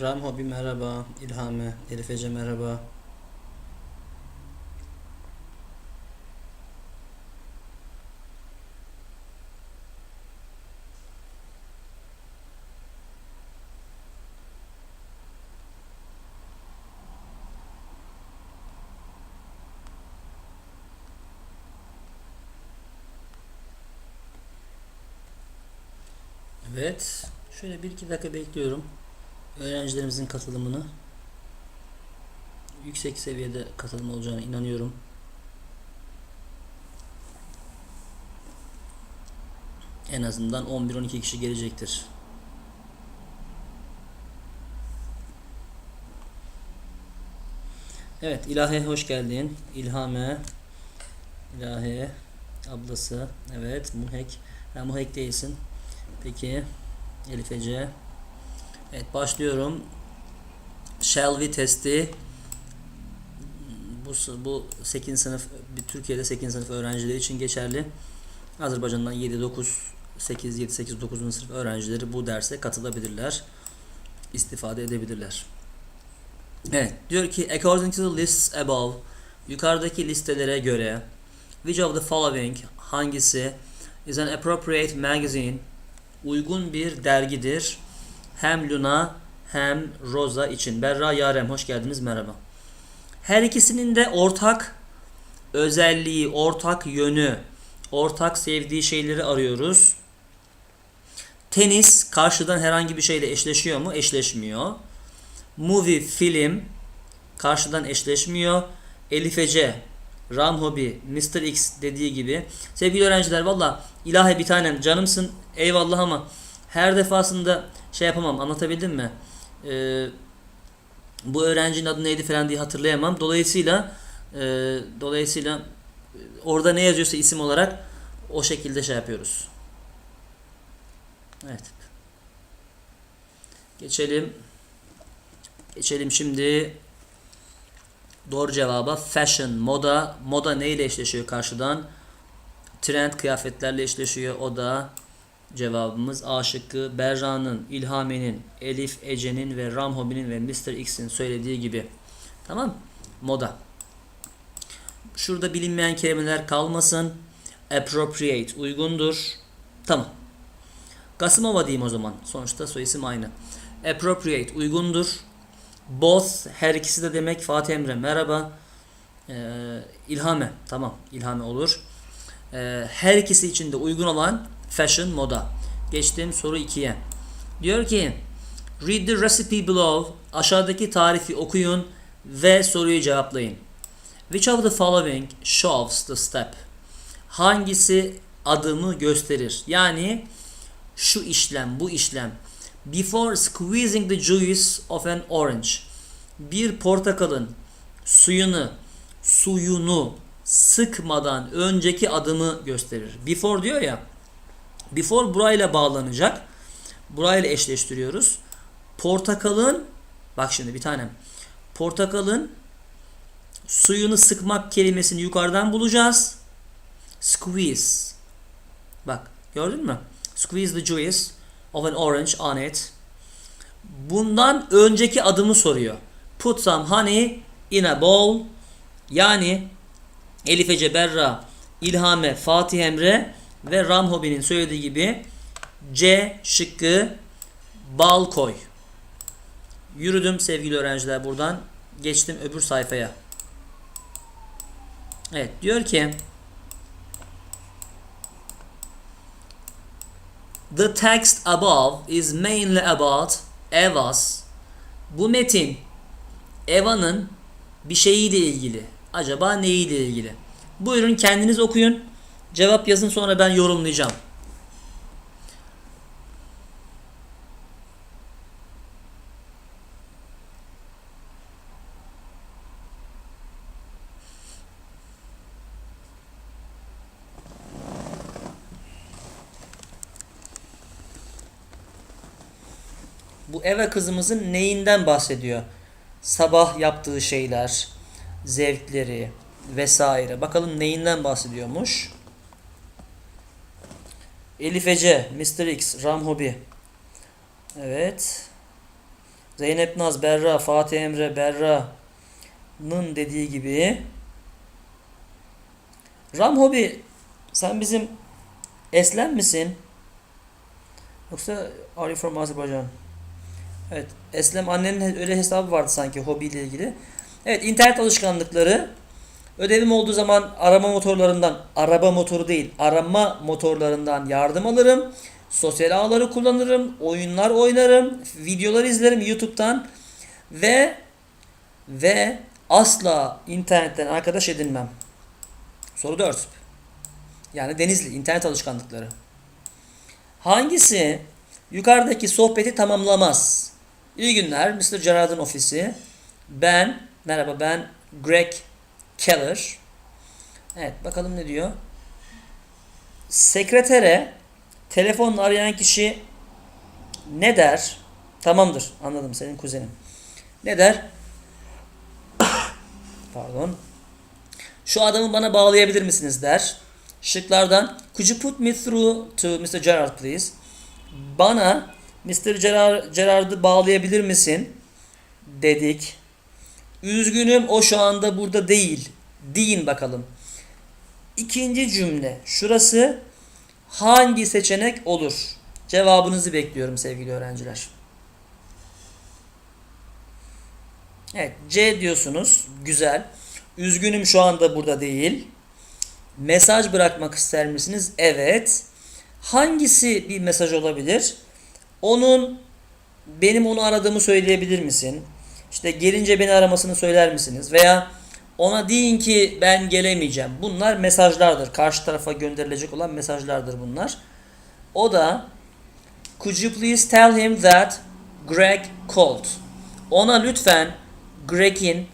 Ram Hobi merhaba. İlhami, Elif Ece merhaba. Evet. Şöyle bir iki dakika bekliyorum. Öğrencilerimizin katılımını. Yüksek seviyede katılım olacağına inanıyorum. En azından 11-12 kişi gelecektir. Evet, İlahi hoş geldin. İlhame, İlahi, ablası, evet, Muhek. Ha, Muhek değilsin. Peki, Elif Ece. Evet, başlıyorum. Shall we testi. Bu, bu 8. sınıf, bir Türkiye'de 8. sınıf öğrencileri için geçerli. Azerbaycan'dan 7, 9, 8, 7, 8, 9. sınıf öğrencileri bu derse katılabilirler. istifade edebilirler. Evet, diyor ki according to the lists above yukarıdaki listelere göre which of the following hangisi is an appropriate magazine uygun bir dergidir hem Luna hem Rosa için. Berra Yarem hoş geldiniz merhaba. Her ikisinin de ortak özelliği, ortak yönü, ortak sevdiği şeyleri arıyoruz. Tenis karşıdan herhangi bir şeyle eşleşiyor mu? Eşleşmiyor. Movie, film karşıdan eşleşmiyor. Elif Ece, Ram Hobi, Mr. X dediği gibi. Sevgili öğrenciler valla ilahi bir tanem canımsın eyvallah ama her defasında şey yapamam anlatabildim mi? Ee, bu öğrencinin adı neydi falan diye hatırlayamam. Dolayısıyla e, dolayısıyla orada ne yazıyorsa isim olarak o şekilde şey yapıyoruz. Evet. Geçelim. Geçelim şimdi doğru cevaba. Fashion, moda. Moda neyle eşleşiyor karşıdan? Trend kıyafetlerle eşleşiyor. O da cevabımız A şıkkı. Berra'nın, İlhami'nin, Elif, Ece'nin ve Ramhobi'nin ve Mr. X'in söylediği gibi. Tamam Moda. Şurada bilinmeyen kelimeler kalmasın. Appropriate, uygundur. Tamam. Gasımova diyeyim o zaman. Sonuçta soyisim aynı. Appropriate, uygundur. Both, her ikisi de demek. Fatih Emre, merhaba. Ee, İlhame, tamam. İlhame olur. Ee, her ikisi için de uygun olan fashion, moda. Geçtim soru 2'ye. Diyor ki, read the recipe below. Aşağıdaki tarifi okuyun ve soruyu cevaplayın. Which of the following shows the step? Hangisi adımı gösterir? Yani şu işlem, bu işlem. Before squeezing the juice of an orange. Bir portakalın suyunu suyunu sıkmadan önceki adımı gösterir. Before diyor ya. Before burayla bağlanacak. Burayla eşleştiriyoruz. Portakalın bak şimdi bir tanem. Portakalın suyunu sıkmak kelimesini yukarıdan bulacağız. Squeeze. Bak gördün mü? Squeeze the juice of an orange on it. Bundan önceki adımı soruyor. Put some honey in a bowl. Yani Elif Ece Berra, İlhame, Fatih Emre ve Ramhobi'nin söylediği gibi C şıkkı bal koy. Yürüdüm sevgili öğrenciler buradan. Geçtim öbür sayfaya. Evet diyor ki The text above is mainly about Eva's. Bu metin Eva'nın bir şeyiyle ilgili. Acaba neyiyle ilgili? Buyurun kendiniz okuyun. Cevap yazın sonra ben yorumlayacağım. Bu Eva kızımızın neyinden bahsediyor? Sabah yaptığı şeyler, zevkleri vesaire. Bakalım neyinden bahsediyormuş? Elif Ece, Mr. X, Ram Hobi. Evet. Zeynep Naz, Berra, Fatih Emre, Berra'nın dediği gibi Ram Hobi sen bizim Eslem misin? Yoksa are you from Azerbaijan? Evet. Eslem annenin öyle hesabı vardı sanki hobiyle ilgili. Evet internet alışkanlıkları. Ödevim olduğu zaman arama motorlarından, araba motoru değil, arama motorlarından yardım alırım. Sosyal ağları kullanırım, oyunlar oynarım, videolar izlerim YouTube'dan ve ve asla internetten arkadaş edinmem. Soru 4. Yani Denizli internet alışkanlıkları. Hangisi yukarıdaki sohbeti tamamlamaz? İyi günler Mr. Gerard'ın ofisi. Ben, merhaba ben Greg Keller. Evet bakalım ne diyor. Sekretere telefonla arayan kişi ne der? Tamamdır anladım senin kuzenin. Ne der? Pardon. Şu adamı bana bağlayabilir misiniz der. Şıklardan Could you put me through to Mr. Gerard please? Bana Mr. Gerard, Gerard'ı bağlayabilir misin? Dedik. Üzgünüm o şu anda burada değil. Deyin bakalım. İkinci cümle. Şurası hangi seçenek olur? Cevabınızı bekliyorum sevgili öğrenciler. Evet C diyorsunuz. Güzel. Üzgünüm şu anda burada değil. Mesaj bırakmak ister misiniz? Evet. Hangisi bir mesaj olabilir? Onun benim onu aradığımı söyleyebilir misin? İşte gelince beni aramasını söyler misiniz? Veya ona deyin ki ben gelemeyeceğim. Bunlar mesajlardır. Karşı tarafa gönderilecek olan mesajlardır bunlar. O da Could you please tell him that Greg called? Ona lütfen Greg'in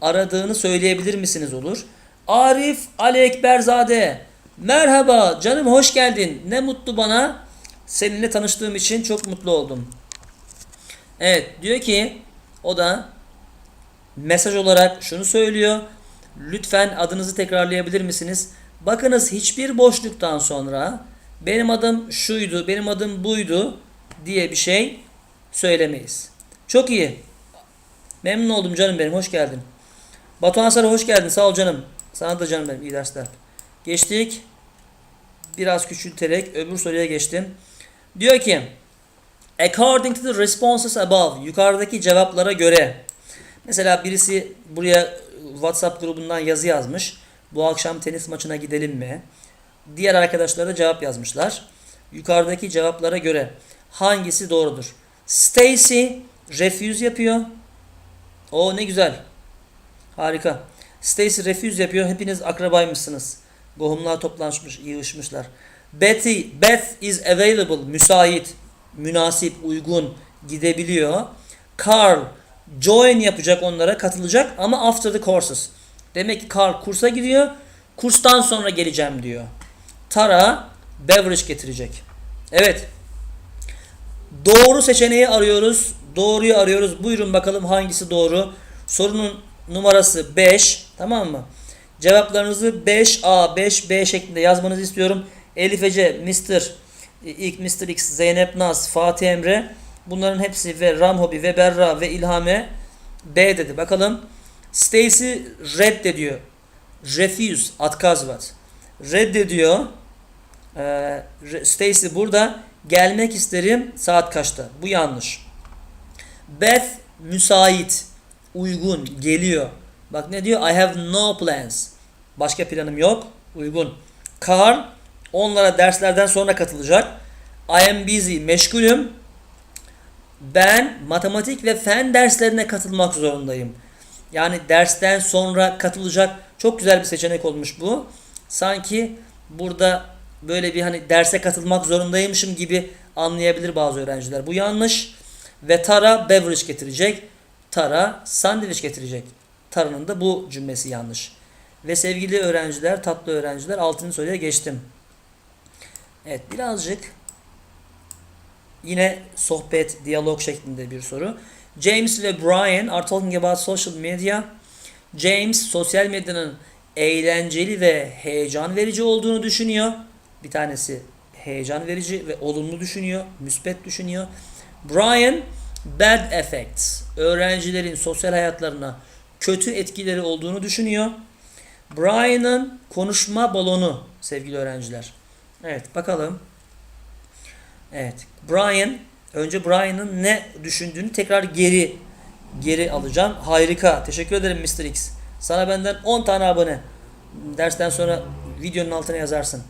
aradığını söyleyebilir misiniz olur. Arif Ali Ekberzade. Merhaba canım hoş geldin. Ne mutlu bana. Seninle tanıştığım için çok mutlu oldum. Evet diyor ki o da mesaj olarak şunu söylüyor. Lütfen adınızı tekrarlayabilir misiniz? Bakınız hiçbir boşluktan sonra benim adım şuydu, benim adım buydu diye bir şey söylemeyiz. Çok iyi. Memnun oldum canım benim. Hoş geldin. Batuhan Sarı hoş geldin. Sağ ol canım. Sana da canım benim. İyi dersler. Geçtik. Biraz küçülterek öbür soruya geçtim. Diyor ki According to the responses above yukarıdaki cevaplara göre mesela birisi buraya WhatsApp grubundan yazı yazmış. Bu akşam tenis maçına gidelim mi? Diğer arkadaşlar da cevap yazmışlar. Yukarıdaki cevaplara göre hangisi doğrudur? Stacy refuse yapıyor. O ne güzel. Harika. Stacy refuse yapıyor. Hepiniz akrabaymışsınız. Gohumlar toplanmış, yığışmışlar. Betty, Beth is available. Müsait, münasip, uygun, gidebiliyor. Carl, join yapacak onlara, katılacak ama after the courses. Demek ki Carl kursa gidiyor. Kurstan sonra geleceğim diyor. Tara, beverage getirecek. Evet. Doğru seçeneği arıyoruz. Doğruyu arıyoruz. Buyurun bakalım hangisi doğru. Sorunun numarası 5. Tamam mı? Cevaplarınızı 5A, 5B şeklinde yazmanızı istiyorum. Elif Ece, Mr. ilk Mr. X, Zeynep Naz, Fatih Emre. Bunların hepsi ve Ramhobi ve Berra ve İlhame B dedi. Bakalım. Stacy reddediyor. Refuse. Atkazvat. Reddediyor. Ee, Stacy burada gelmek isterim saat kaçta? Bu yanlış. Beth müsait, uygun, geliyor. Bak ne diyor? I have no plans. Başka planım yok. Uygun. Carl onlara derslerden sonra katılacak. I am busy. Meşgulüm. Ben matematik ve fen derslerine katılmak zorundayım. Yani dersten sonra katılacak çok güzel bir seçenek olmuş bu. Sanki burada böyle bir hani derse katılmak zorundaymışım gibi anlayabilir bazı öğrenciler. Bu yanlış. Ve Tara beverage getirecek. Tara sandviç getirecek. Tara'nın da bu cümlesi yanlış. Ve sevgili öğrenciler, tatlı öğrenciler 6. soruya geçtim. Evet birazcık yine sohbet, diyalog şeklinde bir soru. James ve Brian are talking about social media. James sosyal medyanın eğlenceli ve heyecan verici olduğunu düşünüyor. Bir tanesi heyecan verici ve olumlu düşünüyor, müspet düşünüyor. Brian bad effects. Öğrencilerin sosyal hayatlarına kötü etkileri olduğunu düşünüyor. Brian'ın konuşma balonu sevgili öğrenciler. Evet bakalım. Evet. Brian önce Brian'ın ne düşündüğünü tekrar geri geri alacağım. Harika. Teşekkür ederim Mr. X. Sana benden 10 tane abone. Dersten sonra videonun altına yazarsın.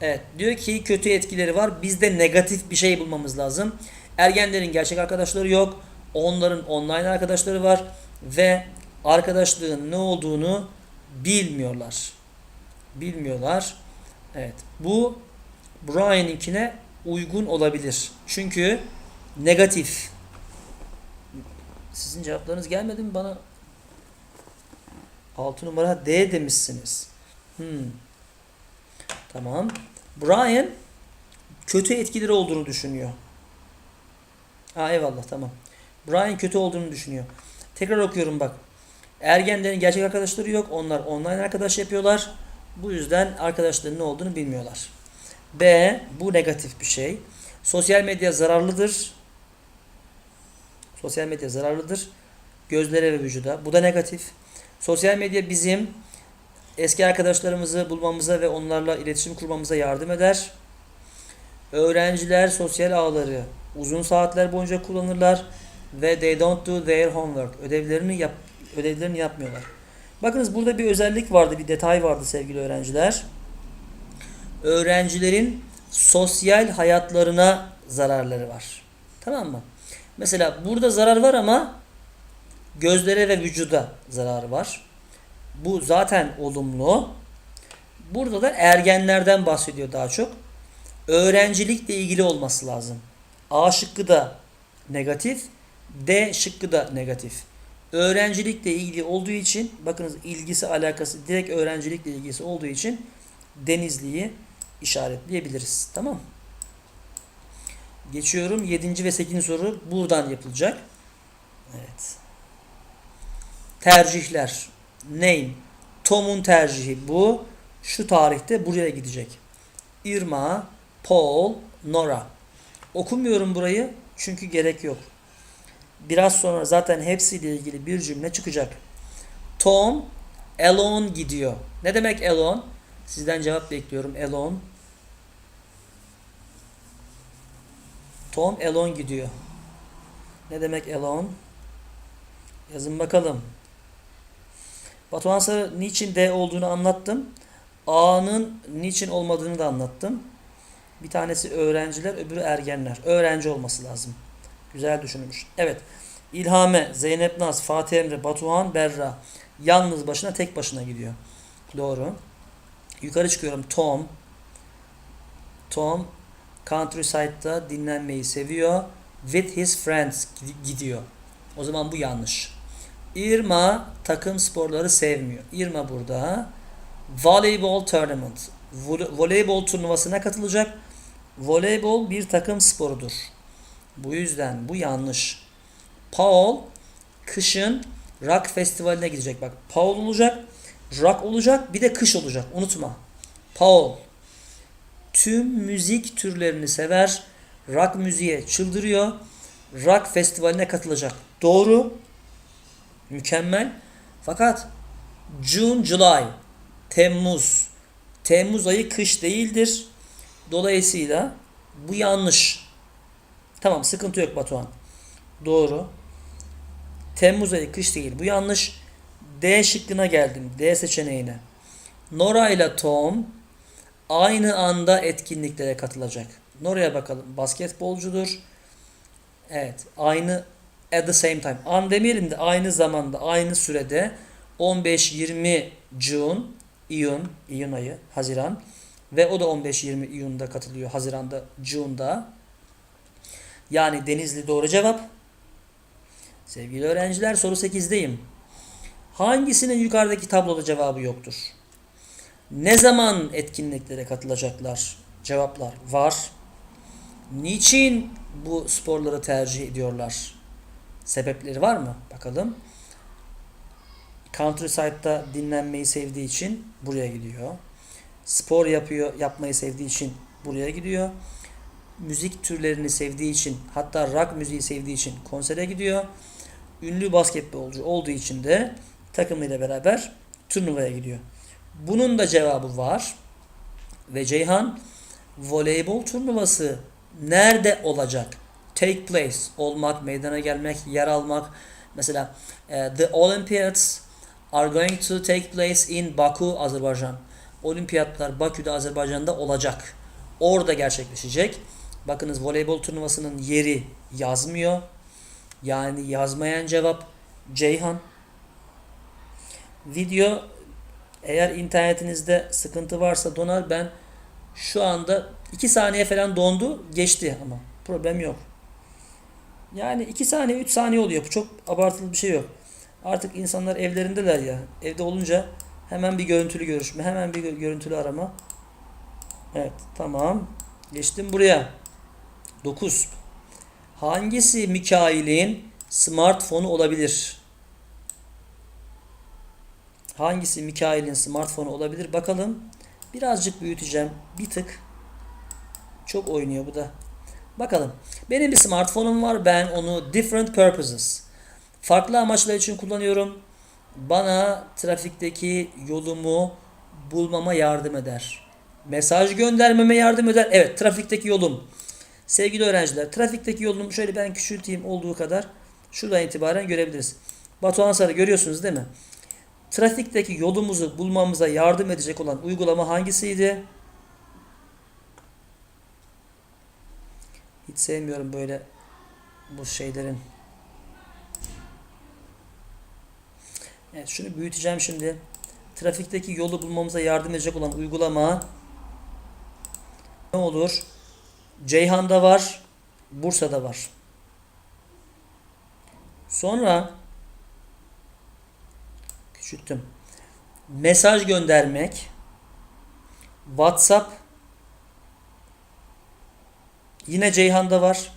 Evet. Diyor ki kötü etkileri var. Bizde negatif bir şey bulmamız lazım. Ergenlerin gerçek arkadaşları yok. Onların online arkadaşları var. Ve arkadaşlığın ne olduğunu bilmiyorlar. Bilmiyorlar. Evet. Bu Brian'inkine uygun olabilir. Çünkü negatif. Sizin cevaplarınız gelmedi mi bana? 6 numara D demişsiniz. Hmm. Tamam. Brian kötü etkileri olduğunu düşünüyor. Ha eyvallah tamam. Brian kötü olduğunu düşünüyor. Tekrar okuyorum bak. Ergenlerin gerçek arkadaşları yok. Onlar online arkadaş yapıyorlar. Bu yüzden arkadaşların ne olduğunu bilmiyorlar. B. Bu negatif bir şey. Sosyal medya zararlıdır. Sosyal medya zararlıdır. Gözlere ve vücuda. Bu da negatif. Sosyal medya bizim eski arkadaşlarımızı bulmamıza ve onlarla iletişim kurmamıza yardım eder. Öğrenciler sosyal ağları uzun saatler boyunca kullanırlar ve they don't do their homework. Ödevlerini yap ödevlerini yapmıyorlar. Bakınız burada bir özellik vardı, bir detay vardı sevgili öğrenciler. Öğrencilerin sosyal hayatlarına zararları var. Tamam mı? Mesela burada zarar var ama gözlere ve vücuda zararı var. Bu zaten olumlu. Burada da ergenlerden bahsediyor daha çok. Öğrencilikle ilgili olması lazım. A şıkkı da negatif, D şıkkı da negatif. Öğrencilikle ilgili olduğu için bakınız ilgisi alakası direkt öğrencilikle ilgisi olduğu için Denizli'yi işaretleyebiliriz. Tamam Geçiyorum 7. ve 8. soru buradan yapılacak. Evet. Tercihler. Name. Tom'un tercihi bu. Şu tarihte buraya gidecek. Irma, Paul, Nora. Okumuyorum burayı çünkü gerek yok. Biraz sonra zaten hepsiyle ilgili bir cümle çıkacak. Tom alone gidiyor. Ne demek alone? Sizden cevap bekliyorum. Alone. Tom alone gidiyor. Ne demek alone? Yazın bakalım. Batuhan Sarı niçin D olduğunu anlattım. A'nın niçin olmadığını da anlattım. Bir tanesi öğrenciler, öbürü ergenler. Öğrenci olması lazım. Güzel düşünülmüş. Evet. İlhame, Zeynep Naz, Fatih Emre, Batuhan, Berra. Yalnız başına tek başına gidiyor. Doğru. Yukarı çıkıyorum. Tom. Tom countryside'da dinlenmeyi seviyor. With his friends gidiyor. O zaman bu yanlış. Irma takım sporları sevmiyor. Irma burada voleybol tournament. Voleybol turnuvasına katılacak. Voleybol bir takım sporudur. Bu yüzden bu yanlış. Paul kışın rock festivaline gidecek. Bak Paul olacak, rock olacak, bir de kış olacak. Unutma. Paul tüm müzik türlerini sever. Rock müziğe çıldırıyor. Rock festivaline katılacak. Doğru. Mükemmel. Fakat June, July, Temmuz. Temmuz ayı kış değildir. Dolayısıyla bu yanlış. Tamam sıkıntı yok Batuhan. Doğru. Temmuz ayı kış değil. Bu yanlış. D şıkkına geldim. D seçeneğine. Nora ile Tom aynı anda etkinliklere katılacak. Nora'ya bakalım. Basketbolcudur. Evet. Aynı at the same time. An demeyelim de aynı zamanda, aynı sürede 15-20 June, İyun, İyun ayı, Haziran ve o da 15-20 İyun'da katılıyor. Haziran'da, June'da. Yani Denizli doğru cevap. Sevgili öğrenciler soru 8'deyim. Hangisinin yukarıdaki tabloda cevabı yoktur? Ne zaman etkinliklere katılacaklar? Cevaplar var. Niçin bu sporları tercih ediyorlar? Sebepleri var mı? Bakalım. Countryside'da dinlenmeyi sevdiği için buraya gidiyor. Spor yapıyor, yapmayı sevdiği için buraya gidiyor. Müzik türlerini sevdiği için hatta rock müziği sevdiği için konsere gidiyor. Ünlü basketbolcu olduğu için de takımıyla beraber turnuvaya gidiyor. Bunun da cevabı var. Ve Ceyhan voleybol turnuvası nerede olacak? Take place olmak, meydana gelmek, yer almak. Mesela e, the Olympiads are going to take place in Baku, Azerbaycan. Olimpiyatlar Bakü'de, Azerbaycan'da olacak. Orada gerçekleşecek. Bakınız voleybol turnuvasının yeri yazmıyor. Yani yazmayan cevap Ceyhan. Video eğer internetinizde sıkıntı varsa donar. Ben şu anda 2 saniye falan dondu. Geçti ama problem yok. Yani 2 saniye 3 saniye oluyor. Bu çok abartılı bir şey yok. Artık insanlar evlerindeler ya. Evde olunca hemen bir görüntülü görüşme. Hemen bir gö- görüntülü arama. Evet tamam. Geçtim buraya. 9. Hangisi Mikail'in smartphone'u olabilir? Hangisi Mikail'in smartphone'u olabilir? Bakalım. Birazcık büyüteceğim. Bir tık. Çok oynuyor bu da. Bakalım. Benim bir smartphone'um var. Ben onu different purposes. Farklı amaçlar için kullanıyorum. Bana trafikteki yolumu bulmama yardım eder. Mesaj göndermeme yardım eder. Evet, trafikteki yolum. Sevgili öğrenciler, trafikteki yolumu şöyle ben küçülteyim olduğu kadar şuradan itibaren görebiliriz. Batuhan Sarı görüyorsunuz değil mi? Trafikteki yolumuzu bulmamıza yardım edecek olan uygulama hangisiydi? Hiç sevmiyorum böyle bu şeylerin. Evet şunu büyüteceğim şimdi. Trafikteki yolu bulmamıza yardım edecek olan uygulama ne olur? Ceyhan'da var, Bursa'da var. Sonra küçülttüm. Mesaj göndermek WhatsApp yine Ceyhan'da var.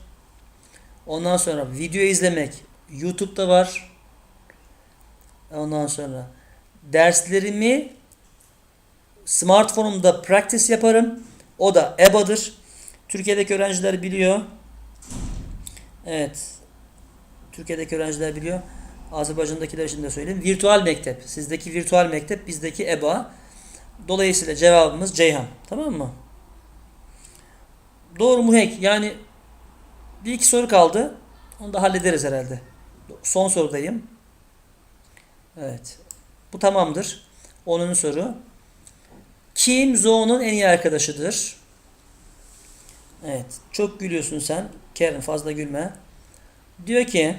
Ondan sonra video izlemek YouTube'da var. Ondan sonra derslerimi smartphone'umda practice yaparım. O da EBA'dır. Türkiye'deki öğrenciler biliyor. Evet. Türkiye'deki öğrenciler biliyor. Azerbaycan'dakiler için de söyleyeyim. Virtual mektep. Sizdeki virtual mektep, bizdeki EBA. Dolayısıyla cevabımız Ceyhan. Tamam mı? Doğru mu hack? Yani bir iki soru kaldı. Onu da hallederiz herhalde. Son sorudayım. Evet. Bu tamamdır. 10. soru. Kim Zo'nun en iyi arkadaşıdır? Evet. Çok gülüyorsun sen. Karen fazla gülme. Diyor ki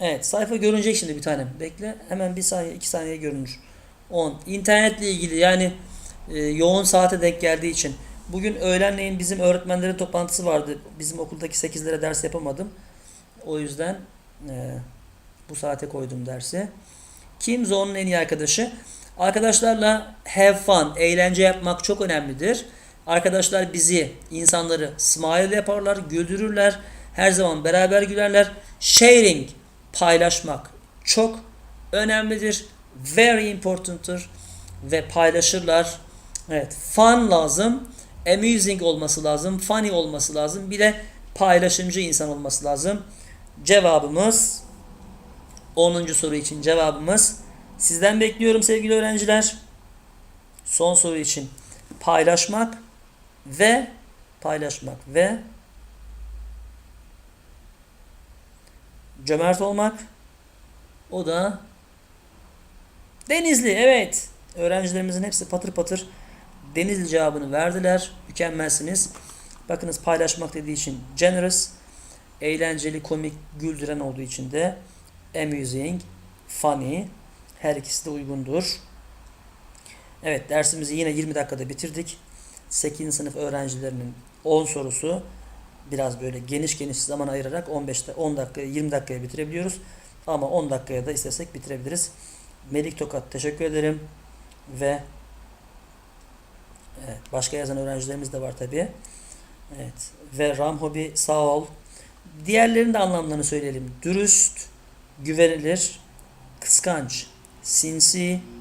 Evet sayfa görünecek şimdi bir tanem. Bekle. Hemen bir saniye iki saniye görünür. 10. İnternetle ilgili yani e, yoğun saate denk geldiği için. Bugün öğlenleyin bizim öğretmenlerin toplantısı vardı. Bizim okuldaki 8'lere ders yapamadım. O yüzden e, bu saate koydum dersi. Kim Zo'nun en iyi arkadaşı? Arkadaşlarla have fun, eğlence yapmak çok önemlidir. Arkadaşlar bizi, insanları smile yaparlar, güldürürler. Her zaman beraber gülerler. Sharing, paylaşmak çok önemlidir. Very important'tır. Ve paylaşırlar. Evet, fun lazım. Amusing olması lazım. Funny olması lazım. Bir de paylaşımcı insan olması lazım. Cevabımız 10. soru için cevabımız sizden bekliyorum sevgili öğrenciler. Son soru için paylaşmak ve paylaşmak ve cömert olmak. O da Denizli evet. Öğrencilerimizin hepsi patır patır Denizli cevabını verdiler. Mükemmelsiniz. Bakınız paylaşmak dediği için generous eğlenceli komik güldüren olduğu için de amusing funny her ikisi de uygundur. Evet dersimizi yine 20 dakikada bitirdik 8. sınıf öğrencilerinin 10 sorusu biraz böyle geniş geniş zaman ayırarak 15 10 dakika 20 dakikaya bitirebiliyoruz. Ama 10 dakikaya da istesek bitirebiliriz. Melik Tokat teşekkür ederim ve evet, başka yazan öğrencilerimiz de var tabi. Evet ve Ram Hobi sağ ol. Diğerlerinin de anlamlarını söyleyelim. Dürüst, güvenilir, kıskanç, sinsi,